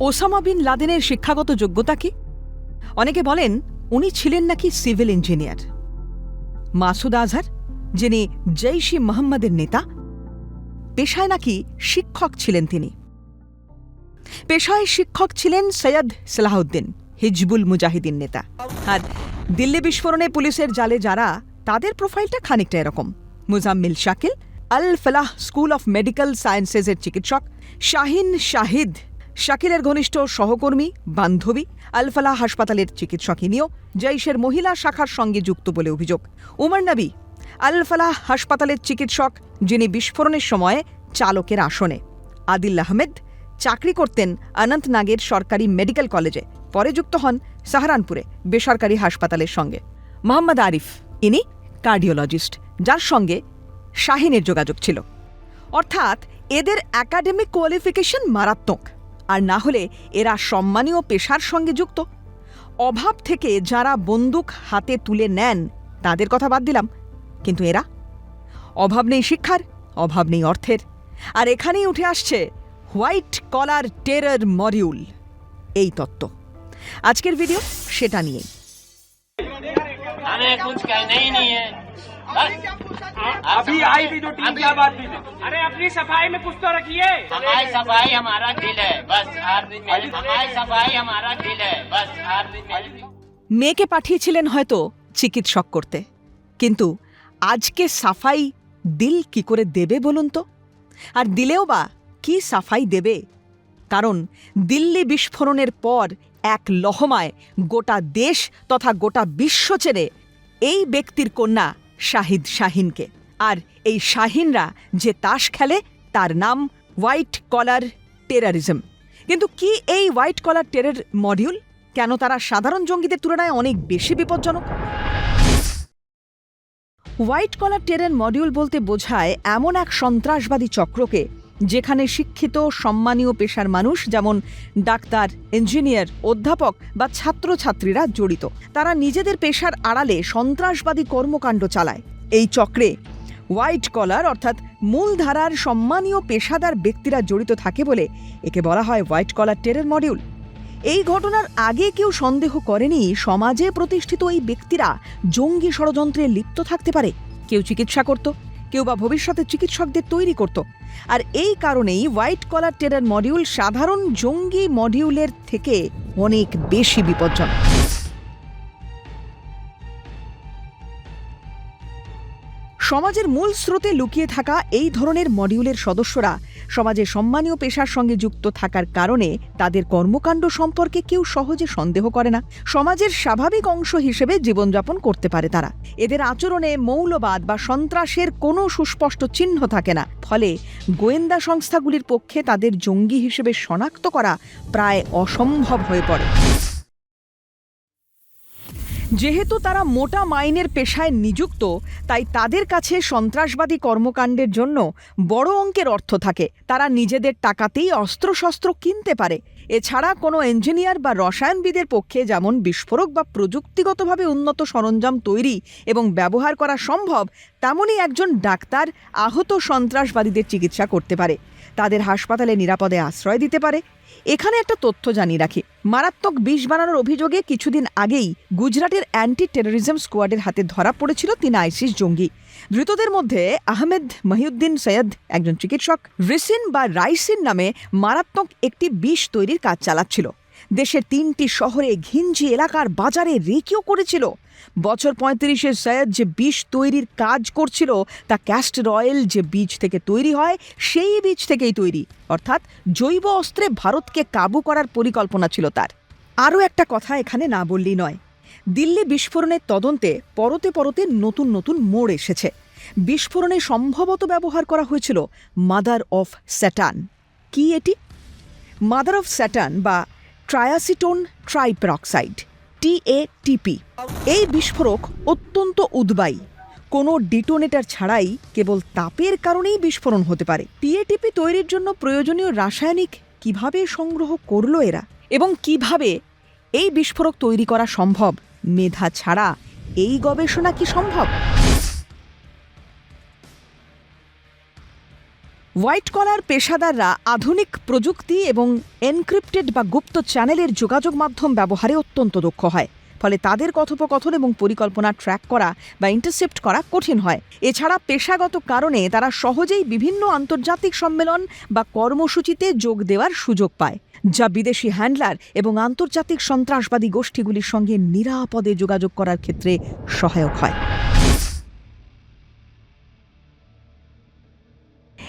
Osama bin লাদেনের শিক্ষাগত যোগ্যতা কি? অনেকে বলেন, উনি ছিলেন নাকি সিভিল ইঞ্জিনিয়ার। মাসুদ আজহার, যিনি জৈশ মোহাম্মদের নেতা, পেশায় নাকি শিক্ষক ছিলেন তিনি। পেশায় শিক্ষক ছিলেন সৈয়দ সালাহউদ্দিন, হিজবুল মুজাহিদিন নেতা। আর দিল্লি বিস্ফোরণে পুলিশের জালে যারা, তাদের প্রোফাইলটা খানিকটা এরকম। Muzammil Shakil Al Falah school of medical সায়েন্সেসের চিকিৎসক, শাহিন শাহিদ শাকিলের ঘনিষ্ঠ সহকর্মী, বান্ধবী, আলফালা হাসপাতালের চিকিৎসক ইনিও জৈশের মহিলা শাখার সঙ্গে যুক্ত বলে অভিযোগ। উমর নবী আল ফালাহ হাসপাতালের চিকিৎসক, যিনি বিস্ফোরণের সময় চালকের আসনে। আদিল আহমেদ চাকরি করতেন অনন্তনাগের সরকারি মেডিকেল কলেজে, পরে যুক্ত হন সাহারানপুরে বেসরকারি হাসপাতালের সঙ্গে। মোহাম্মদ আরিফ ইনি কার্ডিওলজিস্ট, যার সঙ্গে শাহিনের যোগাযোগ ছিল। অর্থাৎ এদের একাডেমিক কোয়ালিফিকেশন মারাত্মক। আর না হলে এরা সম্মানীয় পেশার সঙ্গে যুক্ত। অভাব থেকে যারা বন্দুক হাতে তুলে নেন, তাদের কথা বাদ দিলাম। কিন্তু এরা? অভাব নেই শিক্ষার, অভাব নেই অর্থের। আর এখানেই উঠে আসছে হোয়াইট কলার টেরর মডিউল। এই তত্ত্ব। আজকের ভিডিও সেটা নিয়েই। हमें कुछ कहना ही नहीं है बस अभी आई थी जो टीम क्या बात थी अरे अपनी सफाई में कुछ तो रखिए हमारी सफाई हमारा दिल है बस हर दिन हमारी सफाई हमारा दिल है बस हर दिन মেয়েকে পাঠিয়েছিলেন হয়তো চিকিৎসক করতে কিন্তু আজকে সাফাই দিল কি করে দেবে বলুন তো আর দিলেও বা কি সাফাই দেবে কারণ দিল্লি বিস্ফোরণের পর এক লহমায় গোটা দেশ তথা গোটা বিশ্ব চেনে এই ব্যক্তির কন্যা শাহিদ শাহিনকে। আর এই শাহিনরা যে তাস খেলে, তার নাম হোয়াইট কলার টেরারিজম। কিন্তু কি এই হোয়াইট কলার টেরের মডিউল? কেন তারা সাধারণ জঙ্গিদের তুলনায় অনেক বেশি বিপজ্জনক? হোয়াইট কলার টেরের মডিউল বলতে বোঝায় এমন এক সন্ত্রাসবাদী চক্রকে যেখানে শিক্ষিত, সম্মানীয় পেশার মানুষ, যেমন ডাক্তার, ইঞ্জিনিয়ার, অধ্যাপক বা ছাত্রছাত্রীরা জড়িত। তারা নিজেদের পেশার আড়ালে সন্ত্রাসবাদী কর্মকাণ্ড চালায়। এই চক্রে হোয়াইট কলার অর্থাৎ মূলধারার সম্মানীয় পেশাদার ব্যক্তিরা জড়িত থাকে বলে একে বলা হয় হোয়াইট কলার টেরের মডিউল এই ঘটনার আগে কেউ সন্দেহ করেনি সমাজে প্রতিষ্ঠিত এই ব্যক্তিরা জঙ্গি ষড়যন্ত্রে লিপ্ত থাকতে পারে। কেউ চিকিৎসা করত কেউ বা ভবিষ্যতে চিকিৎসকদের তৈরি করত। আর এই কারণেই হোয়াইট কলার টেরার মডিউল সাধারণ জঙ্গি মডিউলের থেকে অনেক বেশি বিপজ্জনক। সমাজের মূল স্রোতে লুকিয়ে থাকা এই ধরনের মডিউলের সদস্যরা সমাজে সম্মানীয় পেশার সঙ্গে যুক্ত থাকার কারণে তাদের কর্মকাণ্ড সম্পর্কে কেউ সহজে সন্দেহ করে না। সমাজের স্বাভাবিক অংশ হিসেবে জীবনযাপন করতে পারে তারা। এদের আচরণে মৌলবাদ বা সন্ত্রাসের কোনো সুস্পষ্ট চিহ্ন থাকে না। ফলে গোয়েন্দা সংস্থাগুলির পক্ষে তাদের জঙ্গি হিসেবে শনাক্ত করা প্রায় অসম্ভব হয়ে পড়ে। যেহেতু তারা মোটা মাইনের পেশায় নিযুক্ত, তাই তাদের কাছে সন্ত্রাসবাদী কর্মকাণ্ডের জন্য বড় অঙ্কের অর্থ থাকে। তারা নিজেদের টাকাতেই অস্ত্রশস্ত্র কিনতে পারে। এছাড়া কোনো ইঞ্জিনিয়ার বা রসায়নবিদের পক্ষে যেমন বিস্ফোরক বা প্রযুক্তিগতভাবে উন্নত সরঞ্জাম তৈরি এবং ব্যবহার করা সম্ভব তেমনই একজন ডাক্তার আহত সন্ত্রাসবাদীদের চিকিৎসা করতে পারে। তাদের হাসপাতালে নিরাপদে আশ্রয় দিতে পারে। এখানে একটা তথ্য জানিয়ে রাখি। মারাত্মক বিষ বানানোর অভিযোগে কিছুদিন আগেই গুজরাটের অ্যান্টি টেরোরিজম স্কোয়াডের হাতে ধরা পড়েছিল তিন আইসিস জঙ্গি। ধৃতদের মধ্যে আহমেদ মহিউদ্দিন সৈয়দ, একজন চিকিৎসক, রিসিন বা রাইসিন নামে মারাত্মক একটি বিষ তৈরির কাজ চালাচ্ছিল। দেশের তিনটি শহরে ঘিঞ্জি এলাকার বাজারে রেকিও করেছিল। বছর পঁয়ত্রিশে সৈয়দ যে বিষ তৈরির কাজ করছিল, তা ক্যাস্টর অয়েল যে বীজ থেকে তৈরি হয়, সেই বীজ থেকেই তৈরি। অর্থাৎ জৈব অস্ত্রে ভারতকে কাবু করার পরিকল্পনা ছিল তার। আরও একটা কথা এখানে না বললেই নয়। দিল্লি বিস্ফোরণের তদন্তে পরতে পরতে নতুন নতুন মোড় এসেছে। বিস্ফোরণে সম্ভবত ব্যবহার করা হয়েছিল মাদার অফ স্যাটান কি এটি? মাদার অফ স্যাটান বা ট্রায়াসিটোন ট্রাইপ্রক্সাইড টিএটিপি এই বিস্ফোরক অত্যন্ত উদ্বায়ী। কোনো ডিটোনেটর ছাড়াই কেবল তাপের কারণেই বিস্ফোরণ হতে পারে। টিএটিপি তৈরির জন্য প্রয়োজনীয় রাসায়নিক কীভাবে সংগ্রহ করল এরা? এবং কীভাবে এই বিস্ফোরক তৈরি করা সম্ভব? মেধা ছাড়া এই গবেষণা কি সম্ভব? হোয়াইট কলার পেশাদাররা আধুনিক প্রযুক্তি এবং এনক্রিপ্টেড বা গুপ্ত চ্যানেলের যোগাযোগ মাধ্যম ব্যবহারে অত্যন্ত দক্ষ হয়। ফলে তাদের কথোপকথন এবং পরিকল্পনা ট্র্যাক করা বা ইন্টারসেপ্ট করা কঠিন হয়। এছাড়া পেশাগত কারণে তারা সহজেই বিভিন্ন আন্তর্জাতিক সম্মেলন বা কর্মসূচিতে যোগ দেওয়ার সুযোগ পায়, যা বিদেশি হ্যান্ডলার এবং আন্তর্জাতিক সন্ত্রাসবাদী গোষ্ঠীগুলির সঙ্গে নিরাপদে যোগাযোগ করার ক্ষেত্রে সহায়ক হয়।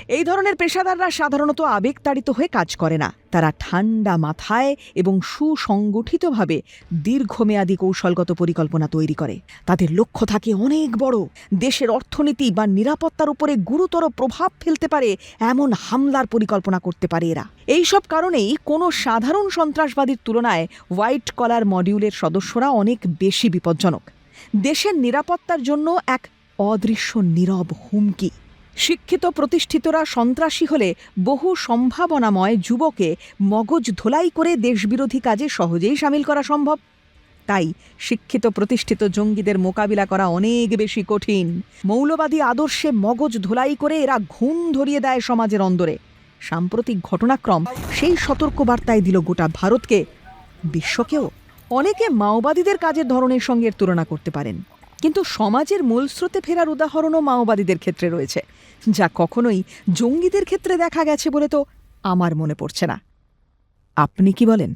এই ধরনের পেশাদাররা সাধারণত আবেগতাড়িত হয়ে কাজ করে না। তারা ঠান্ডা মাথায় এবং সুসংগঠিতভাবে দীর্ঘমেয়াদী কৌশলগত পরিকল্পনা তৈরি করে। তাদের লক্ষ্য থাকে অনেক বড়। দেশের অর্থনীতি বা নিরাপত্তার উপরে গুরুতর প্রভাব ফেলতে পারে এমন হামলার পরিকল্পনা করতে পারে এরা। এই সব কারণেই কোনো সাধারণ সন্ত্রাসবাদীর তুলনায় হোয়াইট কলার মডিউলের সদস্যরা অনেক বেশি বিপজ্জনক। দেশের নিরাপত্তার জন্য এক অদৃশ্য নীরব হুমকি। শিক্ষিত প্রতিষ্ঠিতরা সন্ত্রাসী হলে বহু সম্ভাবনাময় যুবকে মগজ ধোলাই করে দেশবিরোধী কাজে সহজেই সামিল করা সম্ভব। তাই শিক্ষিত প্রতিষ্ঠিত জঙ্গিদের মোকাবিলা করা অনেক বেশি কঠিন। মৌলবাদী আদর্শে মগজ ধোলাই করে এরা ঘুম ধরিয়ে দেয় সমাজের অন্দরে। সাম্প্রতিক ঘটনাক্রম সেই সতর্কবার্তায় দিল গোটা ভারতকে। বিশ্বকেও অনেকে মাওবাদীদের কাজের ধরনের সঙ্গে তুলনা করতে পারেন। কিন্তু সমাজের মূল স্রোতে ফেরার উদাহরণও মাওবাদীদের ক্ষেত্রে রয়েছে। যা কখনোই জঙ্গিদের ক্ষেত্রে দেখা গেছে বলে তো আমার মনে পড়ছে না। আপনি কি বলেন?